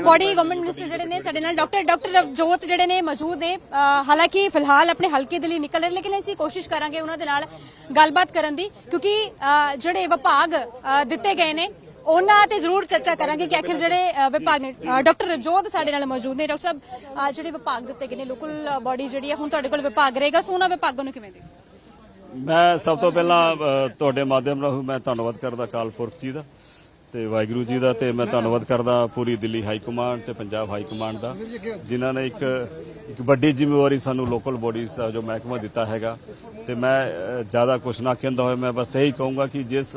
Body government minister ਜਿਹੜੇ ਨੇ, ਸਾਡੇ ਨਾਲ ਡਾਕਟਰ ਡਾਕਟਰ ਰਵਜੋਤ ਜਿਹੜੇ ਨੇ ਮੌਜੂਦ ਨੇ। ਹਾਲਾਂਕਿ ਫਿਲਹਾਲ ਆਪਣੇ ਹਲਕੇ ਦੇ ਲਈ ਨਿਕਲ ਰਹੇ ਲੇਕਿਨ ਅਸੀਂ ਕੋਸ਼ਿਸ਼ ਕਰਾਂਗੇ ਉਹਨਾਂ ਦੇ ਨਾਲ ਗੱਲਬਾਤ ਕਰਨ ਦੀ, ਕਿਉਂਕਿ ਜਿਹੜੇ ਵਿਭਾਗ ਦਿੱਤੇ ਗਏ ਨੇ, ਉਹਨਾਂ ਤੇ ਜ਼ਰੂਰ ਚਰਚਾ ਕਰਾਂਗੇ ਕਿ ਆਖਿਰ ਜਿਹੜੇ ਵਿਭਾਗ ਨੇ ਡਾਕਟਰ ਰਵਜੋਤ ਸਾਡੇ ਨਾਲ ਮੌਜੂਦ ਨੇ। ਡਾਕਟਰ ਸਾਹਿਬ ਜਿਹੜੇ ਵਿਭਾਗ ਦਿੱਤੇ ਗਏ ਨੇ ਲੋਕਲ ਬੋਡੀ ਜਿਹੜੀ ਹੈ, ਹੁਣ ਤੁਹਾਡੇ ਕੋਲ ਵਿਭਾਗ ਰਹੇਗਾ, ਸੋ ਉਹਨਾਂ ਵਿਭਾਗਾਂ ਨੂੰ ਕਿਵੇਂ ਦੇ ਮੈਂ ਸਭ ਤੋਂ ਪਹਿਲਾਂ ਤੁਹਾਡੇ ਮਾਧਿਅਮ ਰਾਹੀਂ ਮੈਂ ਧੰਨਵਾਦ ਕਰਦਾ ਕਾਲ ਜੀ ਦਾ। ਤੇ ਵਾਹਿਗੁਰੂ ਜੀ ਦਾ ਤੇ ਮੈਂ ਧੰਨਵਾਦ ਕਰਦਾ ਪੂਰੀ ਦਿੱਲੀ ਹਾਈ ਕਮਾਂਡ ਤੇ ਪੰਜਾਬ ਹਾਈ ਕਮਾਂਡ ਦਾ ਜਿਨ੍ਹਾਂ ਨੇ ਇੱਕ ਇੱਕ ਵੱਡੀ ਜ਼ਿੰਮੇਵਾਰੀ ਸਾਨੂੰ ਲੋਕਲ ਬੋਡੀਜ਼ ਦਾ ਜੋ ਮਹਿਕਮਾ ਦਿੱਤਾ ਹੈਗਾ। ਤੇ ਮੈਂ ਜ਼ਿਆਦਾ ਕੁਝ ਨਾ ਕਹਿੰਦਾ ਹੋਇਆ ਮੈਂ ਬਸ ਇਹੀ ਕਹੂੰਗਾ ਕਿ ਜਿਸ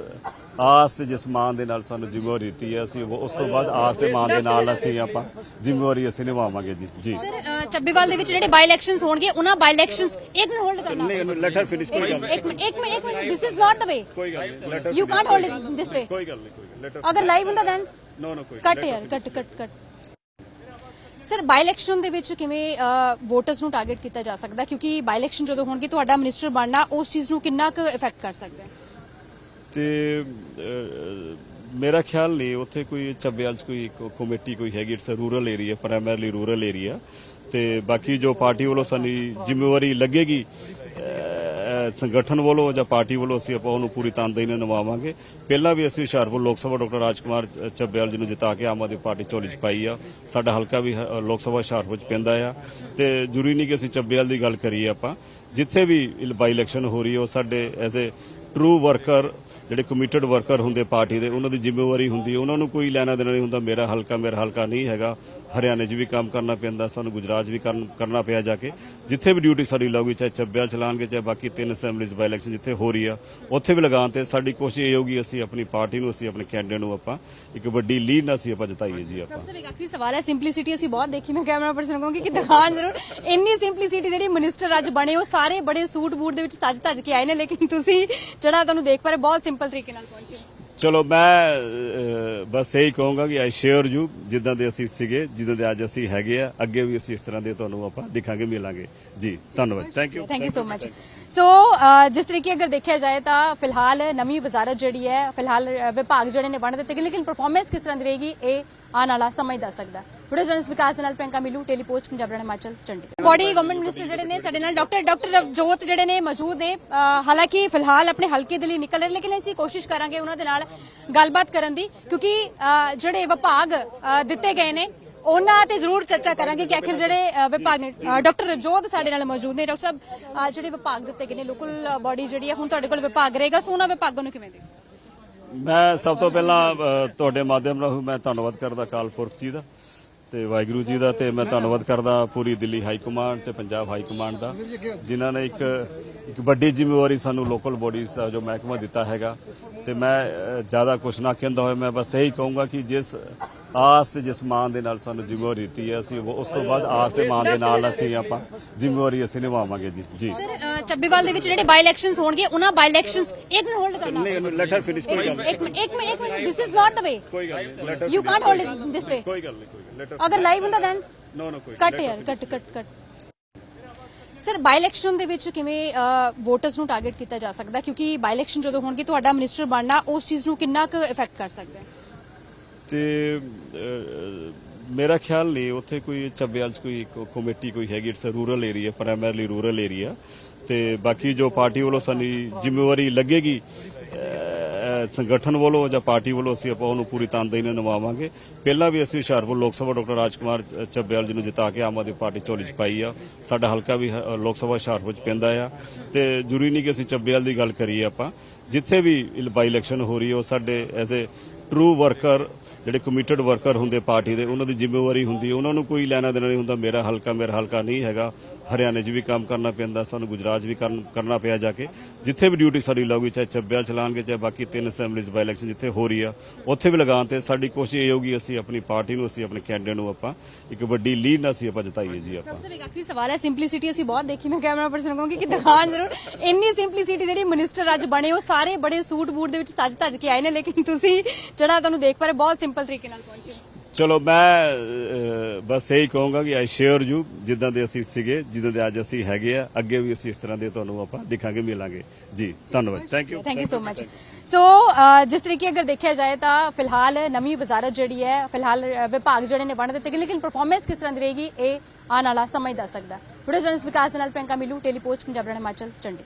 ਆਸ ਤੇ ਜਿਸ ਮਾਨ ਦੇ ਨਾਲ ਸਾਨੂੰ ਜ਼ਿੰਮੇਵਾਰੀ ਦਿੱਤੀ ਹੈ ਅਸੀਂ ਉਸ ਤੋਂ ਬਾਅਦ ਆਸ ਤੇ ਮਾਨ ਦੇ ਨਾਲ ਅਸੀਂ ਆਪਾਂ ਜ਼ਿੰਮੇਵਾਰੀ ਅਸੀਂ ਨਿਭਾਵਾਂਗੇ ਜੀ। ਜੀ। ਸਰ ਚੱਬੇਵਾਲ ਦੇ ਵਿੱਚ ਜਿਹੜੇ ਬਾਈ ਇਲੈਕਸ਼ਨਸ ਹੋਣਗੇ ਉਹਨਾਂ ਬਾਈ ਇਲੈਕਸ਼ਨਸ ਇੱਕ ਮਿੰਟ ਹੋਲਡ ਕਰਨਾ। ਨਹੀਂ ਲੈਟਰ ਫਿਨਿਸ਼ ਕੋਈ ਗੱਲ ਨਹੀਂ। ਇੱਕ ਮਿੰਟ ਇੱਕ ਮਿੰਟ ਦਿਸ ਇਜ਼ ਨਾਟ ਦ ਵੇ ਕੋਈ ਗੱਲ ਨਹੀਂ letter you can't hold it this way ਕੋਈ ਗੱਲ ਨਹੀਂ। ਅਗਰ ਲਾਈਵ ਹੁੰਦਾ ਦੈਨ ਨੋ ਨੋ ਕੋਈ ਕੱਟ ਯਾਰ ਕੱਟ ਕੱਟ ਕੱਟ ਸਰ ਬਾਈ ਇਲੈਕਸ਼ਨ ਦੇ ਵਿੱਚ ਕਿਵੇਂ ਵੋਟਰਸ ਨੂੰ ਟਾਰਗੇਟ ਕੀਤਾ ਜਾ ਸਕਦਾ? ਕਿਉਂਕਿ ਬਾਈ ਇਲੈਕਸ਼ਨ ਜਦੋਂ ਹੋਣਗੇ ਤੁਹਾਡਾ ਮਿਨਿਸਟਰ ਬਣਨਾ ਉਸ ਚੀਜ਼ ਨੂੰ ਕਿੰਨਾ ਕੁ ਇਫੈਕਟ ਕਰ ਸਕਦਾ ਹੈ? ਤੇ ਮੇਰਾ ਖਿਆਲ ਨਹੀਂ ਉੱਥੇ ਕੋਈ ਚੱਬੇਵਾਲ ਚ ਕੋਈ ਕਮੇਟੀ ਕੋਈ ਹੈਗੀ it's rural area primarily rural area ਤੇ ਬਾਕੀ ਜੋ ਪਾਰਟੀ ਵੱਲੋਂ ਸਾਡੀ ਜ਼ਿੰਮੇਵਾਰੀ ਲੱਗੇਗੀ ਸੰਗਠਨ ਵੱਲੋਂ ਜਾਂ ਪਾਰਟੀ ਵੱਲੋਂ ਅਸੀਂ ਆਪਾਂ ਉਹਨੂੰ ਪੂਰੀ ਤਨਦੇਹੀ ਨਾਲ ਨਿਭਾਵਾਂਗੇ। ਪਹਿਲਾਂ ਵੀ ਅਸੀਂ ਹੁਸ਼ਿਆਰਪੁਰ ਲੋਕ ਸਭਾ ਡਾਕਟਰ ਰਾਜਕੁਮਾਰ ਚ- ਚੱਬੇਵਾਲ ਜੀ ਨੂੰ ਜਿਤਾ ਕੇ ਆਮ ਆਦਮੀ ਪਾਰਟੀ ਚੋਲੀ ਚ ਪਾਈ ਆ। ਸਾਡਾ ਹਲਕਾ ਵੀ ਲੋਕ ਸਭਾ ਹੁਸ਼ਿਆਰਪੁਰ ਚ ਪੈਂਦਾ ਆ। ਤੇ ਜ਼ਰੂਰੀ ਨਹੀਂ ਕਿ ਅਸੀਂ ਚੱਬੇਵਾਲ ਦੀ ਗੱਲ ਕਰੀਏ ਆਪਾਂ। ਜਿੱਥੇ ਵੀ ਬਾਈ ਇਲੈਕਸ਼ਨ ਹੋ ਰਹੀ ਹੈ ਉਹ ਸਾਡੇ ਐਜ਼ ਅ ਟਰੂ ਵਰਕਰ ਜਿਹੜੇ ਕਮਿਟਡ ਵਰਕਰ ਹੁੰਦੇ ਪਾਰਟੀ ਦੇ, ਉਹਨਾਂ ਦੀ ਜ਼ਿੰਮੇਵਾਰੀ ਹੁੰਦੀ ਹੈ ਉਹਨਾਂ ਨੂੰ ਕੋਈ ਲੈਣਾ ਦੇਣਾ ਨਹੀਂ ਹੁੰਦਾ। ਮੇਰਾ ਹਲਕਾ ਮੇਰਾ ਹਲਕਾ ਨਹੀਂ ਹੈਗਾ। ਹਰਿਆਣੇ 'ਚ ਵੀ ਕੰਮ ਕਰਨਾ ਪੈਂਦਾ, ਸਾਨੂੰ ਗੁਜਰਾਤ ਵੀ ਕਰਨਾ ਪਿਆ ਜਾ ਕੇ। ਜਿੱਥੇ ਵੀ ਡਿਊਟੀ ਸਾਡੀ ਲਾਉਗੀ ਚਾਹੇ ਚੱਬਿਆ ਚਲਾਣਗੇ, ਚਾਹੇ ਬਾਕੀ ਤਿੰਨ ਅਸੈਂਬਲੀਜ਼ ਬਾਈ ਇਲੈਕਸ਼ਨ ਜਿੱਥੇ ਹੋ ਰਹੀ ਆ, ਉੱਥੇ ਵੀ ਲਗਾਉਣ ਤੇ ਸਾਡੀ ਕੋਸ਼ਿਸ਼ ਇਹ ਹੋਊਗੀ, ਅਸੀਂ ਆਪਣੀ ਪਾਰਟੀ ਨੂੰ, ਅਸੀਂ ਆਪਣੇ ਕੈਂਡੀਡੇਟ ਨੂੰ ਆਪਾਂ ਇੱਕ ਵੱਡੀ ਲੀਡ ਨਾਲ ਅਸੀਂ ਆਪਾਂ ਜਿਤਾਈਏ ਜੀ ਆਪਾਂ। ਸਰ ਇੱਕ ਆਖਰੀ ਸਵਾਲ ਹੈ ਸਿੰਪਲਿਸਿਟੀ ਅਸੀਂ ਬਹੁਤ ਦੇਖੀ, ਮੈਂ ਕੈਮਰਾ ਪਰਸਨ ਕਹੂੰਗੀ ਕਿ ਦਿਖਾਣ ਜ਼ਰੂਰ। ਇੰਨੀ ਸਿੰਪਲਿਸਿਟੀ ਜਿਹੜੀ ਮਿਨਿਸਟਰ ਅੱਜ ਬਣੇ, ਉਹ ਸਾਰੇ ਬੜੇ ਸੂਟ ਬੂਟ ਦੇ ਵਿੱਚ ਸੱਜ ਧੱਜ ਕੇ ਆਏ ਨੇ, ਲੇਕਿਨ ਤੁਸੀਂ ਜਿਹੜਾ ਤੁਹਾਨੂੰ ਦੇਖ ਪਾ ਰਹੇ ਬਹੁਤ ਸਿੰਪਲ ਤਰੀਕੇ ਨਾਲ ਪਹੁੰਚੇ ਚਲੋ ਮੈਂ ਬਸ ਇਹੀ ਕਹੂੰਗਾ ਕਿ ਆਈ ਸ਼ੇਅਰ ਯੂ ਜਿੱਦਾਂ ਦੇ ਅਸੀਂ ਸੀਗੇ ਜਿੱਦਾਂ ਦੇ ਅੱਜ ਅਸੀਂ ਹੈਗੇ ਆ ਅੱਗੇ ਵੀ ਅਸੀਂ ਇਸ ਤਰ੍ਹਾਂ ਦੇ ਤੁਹਾਨੂੰ ਆਪਾਂ ਦਿਖਾਂਗੇ ਮਿਲਾਂਗੇ। ਜੀ ਧੰਨਵਾਦ। Thank you thank you so much so ਜਿਸ ਤਰੀਕੇ ਅਗਰ ਦੇਖਿਆ ਜਾਏ ਤਾਂ ਫਿਲਹਾਲ ਨਵੀਂ ਵਜ਼ਾਰਤ ਜਿਹੜੀ ਹੈ ਫਿਲਹਾਲ ਵਿਭਾਗ ਜਿਹੜੇ ਨੇ ਬਣ ਦਿੱਤੇ ਗਏ ਲੇਕਿਨ ਪਰਫਾਰਮੈਂਸ ਕਿਸ ਤਰ੍ਹਾਂ ਦੀ ਰਹੇਗੀ ਇਹ ਆਉਣ ਵਾਲਾ ਸਮਾਂ ਹੀ ਦੱਸ ਸਕਦਾ ਵੀਡੀਓ ਜਰਨਲਿਸਟ ਵਿਕਾਸ ਦੇ ਨਾਲ ਪ੍ਰਿੰਕਾ ਮਿਲੂ ਟੈਲੀਪੋਸਟ ਪੰਜਾਬ ਰਣ Himachal Chandigarh. Body government minister ਜਿਹੜੇ ਨੇ, ਸਾਡੇ ਨਾਲ ਡਾਕਟਰ ਡਾਕਟਰ ਰਵਜੋਤ ਜਿਹੜੇ ਨੇ ਮੌਜੂਦ ਨੇ। ਹਾਲਾਂਕਿ ਫਿਲਹਾਲ ਆਪਣੇ ਹਲਕੇ ਦੇ ਲਈ ਨਿਕਲ ਰਹੇ ਲੇਕਿਨ ਅਸੀਂ ਕੋਸ਼ਿਸ਼ ਕਰਾਂਗੇ ਉਹਨਾਂ ਦੇ ਨਾਲ ਗੱਲਬਾਤ ਕਰਨ ਦੀ, ਕਿਉਂਕਿ ਜਿਹੜੇ ਵਿਭਾਗ ਦਿੱਤੇ ਗਏ ਨੇ, ਉਹਨਾਂ ਤੇ ਜ਼ਰੂਰ ਚਰਚਾ ਕਰਾਂਗੇ ਕਿ ਆਖਿਰ ਜਿਹੜੇ ਵਿਭਾਗ ਨੇ ਡਾਕਟਰ ਰਵਜੋਤ ਸਾਡੇ ਨਾਲ ਮੌਜੂਦ ਨੇ। ਡਾਕਟਰ ਸਾਹਿਬ ਜਿਹੜੇ ਵਿਭਾਗ ਦਿੱਤੇ ਗਏ ਨੇ ਲੋਕਲ ਬੋਡੀ ਜਿਹੜੀ ਹੈ ਹੁਣ ਤੁਹਾਡੇ ਕੋਲ ਵਿਭਾਗ ਰਹੇਗਾ, ਸੋ ਉਹਨਾਂ ਵਿਭਾਗਾਂ ਨੂੰ ਕਿਵੇਂ ਦੇ ਮੈਂ ਸਭ ਤੋਂ ਪਹਿਲਾਂ ਤੁਹਾਡੇ ਮਾਧਿਅਮ ਰਾਹੀਂ ਮੈਂ ਧੰਨਵਾਦ ਕਰਦਾ ਕਾਲ ਜੀ ਦਾ। ਤੇ ਵਾਹਿਗੁਰੂ ਜੀ ਦਾ ਤੇ ਮੈਂ ਧੰਨਵਾਦ ਕਰਦਾ ਪੂਰੀ ਦਿੱਲੀ ਹਾਈ ਕਮਾਂਡ ਤੇ ਪੰਜਾਬ ਹਾਈ ਕਮਾਂਡ ਦਾ ਜਿਨ੍ਹਾਂ ਨੇ ਇੱਕ ਇੱਕ ਵੱਡੀ ਜ਼ਿੰਮੇਵਾਰੀ ਸਾਨੂੰ ਲੋਕਲ ਬੋਡੀਜ਼ ਦਾ ਜੋ ਮਹਿਕਮਾ ਦਿੱਤਾ ਹੈਗਾ। ਤੇ ਮੈਂ ਜ਼ਿਆਦਾ ਕੁਝ ਨਾ ਕਹਿੰਦਾ ਹੋਇਆ ਮੈਂ ਬਸ ਇਹੀ ਕਹੂੰਗਾ ਕਿ ਜਿਸ ਆਸ ਤੇ ਜਿਸ ਮਾਨ ਦੇ ਨਾਲ ਸਾਨੂੰ ਜ਼ਿੰਮੇਵਾਰੀ ਦਿੱਤੀ ਹੈ ਅਸੀਂ ਉਸ ਤੋਂ ਬਾਅਦ ਆਸ ਤੇ ਮਾਨ ਦੇ ਨਾਲ ਅਸੀਂ ਆਪਾਂ ਜ਼ਿੰਮੇਵਾਰੀ ਅਸੀਂ ਨਿਭਾਵਾਂਗੇ ਜੀ। ਜੀ। ਚੱਬੇਵਾਲ ਦੇ ਵਿੱਚ ਜਿਹੜੇ ਬਾਈ ਇਲੈਕਸ਼ਨਸ ਹੋਣਗੇ ਉਹਨਾਂ ਬਾਈ ਇਲੈਕਸ਼ਨਸ ਇੱਕ ਮਿੰਟ ਹੋਲਡ ਕਰਨਾ। ਨਹੀਂ ਲੈਟਰ ਫਿਨਿਸ਼ ਕੋਈ ਗੱਲ ਇੱਕ ਮਿੰਟ ਇੱਕ ਮਿੰਟ ਦਿਸ ਇਜ਼ ਨਾਟ ਦ ਵੇ ਕੋਈ ਗੱਲ ਨਹੀਂ you can't hold it this way ਕੋਈ ਗੱਲ ਨਹੀਂ। ਅਗਰ ਲਾਈਵ ਹੁੰਦਾ ਦੈਨ ਨੋ ਨੋ ਕੋਈ ਕੱਟ ਯਾਰ ਕੱਟ ਕੱਟ ਕੱਟ। ਸਰ ਬਾਈ ਇਲੈਕਸ਼ਨ ਦੇ ਵਿੱਚ ਕਿਵੇਂ ਵੋਟਰਸ ਨੂੰ ਟਾਰਗੇਟ ਕੀਤਾ ਜਾ ਸਕਦਾ? ਕਿਉਂਕਿ ਬਾਈ ਇਲੈਕਸ਼ਨ ਜਦੋਂ ਹੋਣਗੇ ਤੁਹਾਡਾ ਮਿਨਿਸਟਰ ਬਣਨਾ ਉਸ ਚੀਜ਼ ਨੂੰ ਕਿੰਨਾ ਕੁ ਇਫੈਕਟ ਕਰ ਸਕਦਾ? ਹੈ ਤੇ ਮੇਰਾ ਖਿਆਲ ਨਹੀਂ ਉੱਥੇ ਕੋਈ ਚੱਬੇਵਾਲ ਚ ਕੋਈ ਕਮੇਟੀ ਕੋਈ ਹੈਗੀ it's uh rural area primarily rural area ਤੇ ਬਾਕੀ ਜੋ ਪਾਰਟੀ ਵੱਲੋਂ ਸਾਡੀ ਜ਼ਿੰਮੇਵਾਰੀ ਲੱਗੇਗੀ ਸੰਗਠਨ ਵੱਲੋਂ ਜਾਂ ਪਾਰਟੀ ਵੱਲੋਂ ਅਸੀਂ ਆਪਾਂ ਉਹਨੂੰ ਪੂਰੀ ਤਨਦੇਹੀ ਨਾਲ ਨਿਭਾਵਾਂਗੇ। ਪਹਿਲਾਂ ਵੀ ਅਸੀਂ ਹੁਸ਼ਿਆਰਪੁਰ ਲੋਕ ਸਭਾ ਡਾਕਟਰ ਰਾਜਕੁਮਾਰ ਚ- ਚੱਬੇਵਾਲ ਜੀ ਨੂੰ ਜਿਤਾ ਕੇ ਆਮ ਆਦਮੀ ਪਾਰਟੀ ਝੋਲੀ ਚ ਪਾਈ ਆ। ਸਾਡਾ ਹਲਕਾ ਵੀ ਹ- ਲੋਕ ਸਭਾ ਹੁਸ਼ਿਆਰਪੁਰ ਚ ਪੈਂਦਾ ਆ। ਤੇ ਜ਼ਰੂਰੀ ਨਹੀਂ ਕਿ ਅਸੀਂ ਚੱਬੇਵਾਲ ਦੀ ਗੱਲ ਕਰੀਏ ਆਪਾਂ। ਜਿੱਥੇ ਵੀ ਬਾਈ ਇਲੈਕਸ਼ਨ ਹੋ ਰਹੀ ਹੈ ਉਹ ਸਾਡੇ ਐਜ਼ ਅ ਟਰੂ ਵਰਕਰ ਜਿਹੜੇ ਕਮਿਟਡ ਵਰਕਰ ਹੁੰਦੇ ਪਾਰਟੀ ਦੇ, ਉਹਨਾਂ ਦੀ ਜ਼ਿੰਮੇਵਾਰੀ ਹੁੰਦੀ ਉਹਨਾਂ ਨੂੰ ਕੋਈ ਲੈਣਾ ਦੇਣਾ ਨਹੀਂ ਹੁੰਦਾ। ਮੇਰਾ ਹਲਕਾ ਮੇਰਾ ਹਲਕਾ ਨਹੀਂ ਹੈਗਾ। ਹਰਿਆਣੇ 'ਚ ਵੀ ਕੰਮ ਕਰਨਾ ਪੈਂਦਾ, ਸਾਨੂੰ ਗੁਜਰਾਤ 'ਚ ਵੀ ਕਰਨਾ ਪਿਆ ਜਾ ਕੇ। ਜਿੱਥੇ ਵੀ ਡਿਊਟੀ ਸਾਡੀ ਲਾਉਗੀ ਚਾਹੇ ਚੱਬਿਆ ਚਲਾਣਗੇ ਚਾਹੇ ਬਾਕੀ ਤਿੰਨ ਅਸੈਂਬਲੀਜ਼ ਬਾਈ ਇਲੈਕਸ਼ਨ ਜਿੱਥੇ ਹੋ ਰਹੀ ਆ, ਉੱਥੇ ਵੀ ਲਗਾਉਣ ਤੇ ਸਾਡੀ ਕੋਸ਼ਿਸ਼ ਇਹ ਹੋਊਗੀ, ਅਸੀਂ ਆਪਣੀ ਪਾਰਟੀ ਨੂੰ, ਅਸੀਂ ਆਪਣੇ ਕੈਂਡੀਡੇਟ ਨੂੰ ਆਪਾਂ ਇੱਕ ਵੱਡੀ ਲੀਡ ਨਾਲ ਅਸੀਂ ਆਪਾਂ ਜਿਤਾਈਏ ਜੀ ਆਪਾਂ। ਸਰ, ਇੱਕ ਆਖਰੀ ਸਵਾਲ ਹੈ ਸਿੰਪਲਿਸਿਟੀ ਅਸੀਂ ਬਹੁਤ ਦੇਖੀ, ਮੈਂ ਕੈਮਰਾ ਪਰਸਨ ਕਹੂੰਗੀ ਕਿ ਦਿਖਾਣ ਜ਼ਰੂਰ। ਇੰਨੀ ਸਿੰਪਲਿਸਿਟੀ ਜਿਹੜੀ ਮਿਨਿਸਟਰ ਅੱਜ ਬਣੇ, ਉਹ ਸਾਰੇ ਬੜੇ ਸੂਟ ਬੂਟ ਦੇ ਵਿੱਚ ਸੱਜ ਧੱਜ ਕੇ ਆਏ ਨੇ, ਲੇਕਿਨ ਤੁਸੀਂ ਜਿਹੜਾ ਤੁਹਾਨੂੰ ਦੇਖ ਪਾ ਰਹੇ ਬਹੁਤ ਸਿੰਪਲ ਤਰੀਕੇ ਨਾਲ ਪਹੁੰਚੇ ਚਲੋ ਮੈਂ ਬਸ ਇਹੀ ਕਹੂੰਗਾ ਕਿ ਆਈ ਸ਼ੇਅਰ ਯੂ ਜਿੱਦਾਂ ਦੇ ਅਸੀਂ ਸੀਗੇ ਜਿੱਦਾਂ ਦੇ ਅੱਜ ਅਸੀਂ ਹੈਗੇ ਆ ਅੱਗੇ ਵੀ ਅਸੀਂ ਇਸ ਤਰ੍ਹਾਂ ਦੇ ਤੁਹਾਨੂੰ ਆਪਾਂ ਦਿਖਾਂਗੇ ਮਿਲਾਂਗੇ। ਜੀ ਧੰਨਵਾਦ। Thank you thank you so much so ਜਿਸ ਤਰੀਕੇ ਅਗਰ ਦੇਖਿਆ ਜਾਏ ਤਾਂ ਫਿਲਹਾਲ ਨਵੀਂ ਵਜ਼ਾਰਤ ਜਿਹੜੀ ਹੈ ਫਿਲਹਾਲ ਵਿਭਾਗ ਜਿਹੜੇ ਨੇ ਬਣ ਦਿੱਤੇ ਲੇਕਿਨ ਪਰਫਾਰਮੈਂਸ ਕਿਸ ਤਰ੍ਹਾਂ ਦੀ ਰਹੇਗੀ ਇਹ ਆਉਣ ਵਾਲਾ ਸਮਾਂ ਹੀ ਦੱਸ ਸਕਦਾ ਵੀਡੀਓ ਜਰਨਲਿਸਟ ਵਿਕਾਸ ਦੇ ਨਾਲ ਪ੍ਰਿਯੰਕਾ ਮਿਲੂ ਟੈਲੀਪੋਸਟ ਪੰਜਾਬ ਹਿਮਾਚਲ ਚੰਡੀਗੜ੍ਹ।